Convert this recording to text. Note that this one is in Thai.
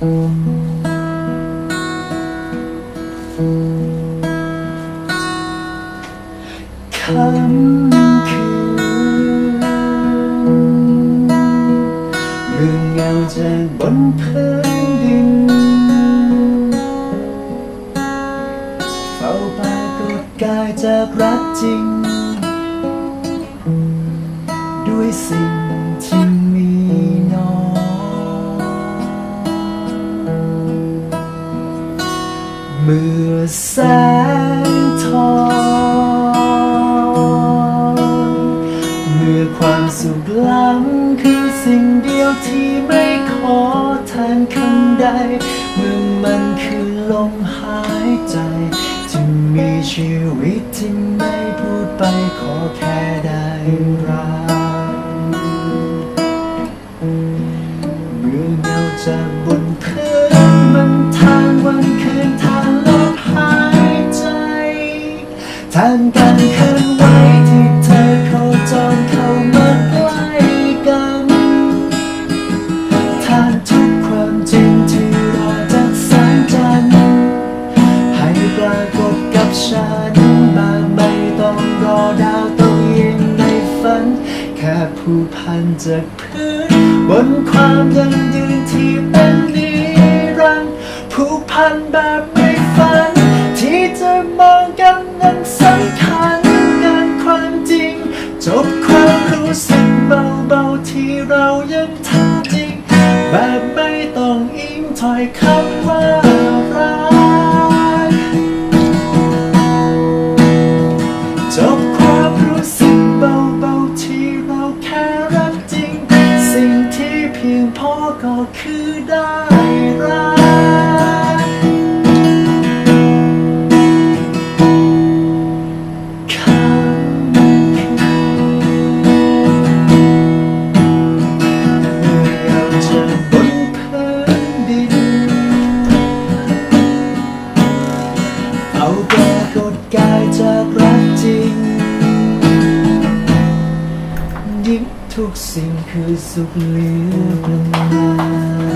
คำคืนเมื่อเงาจากบนพื้นดินเฝ้าปรากฏกายจากรักจริง ด้วยสิ่ง มื่อแสงทองเมื่อความสุขล้ำคือสิ่งเดียวที่ไม่ขอแทนคำใด เมื่อมันคือลมหายใจ จะมีชีวิตที่ไม่พูดไปขอแค่ได้รักเมื่อเงาจากบนพื้นมันทางวันางการเคลื่อนไหวที่เธอโคจรเข้ามาใกล้กันทาทุกความจริงที่รอจากแสงจันทร์ให้ปรากฏกับฉันมาไม่ต้องรอดาวต้องยิงในฝัน แค่ผู้พันจากพื้นบนความยังยืนที่เป็นนิรันดร์ผูกพันแบบไม่ฝัน ที่จะมองกัน เรายังทำจริงแบบไม่ต้องอิงถอยคำว่ารักจบความรู้สึกเบาๆที่เราแค่รักจริง สิ่งที่เพียงพอก็คือได้รัก ปรากฏกายจากรักจริงยิ้มทุกสิ่งคือสุขเหลือประมาณ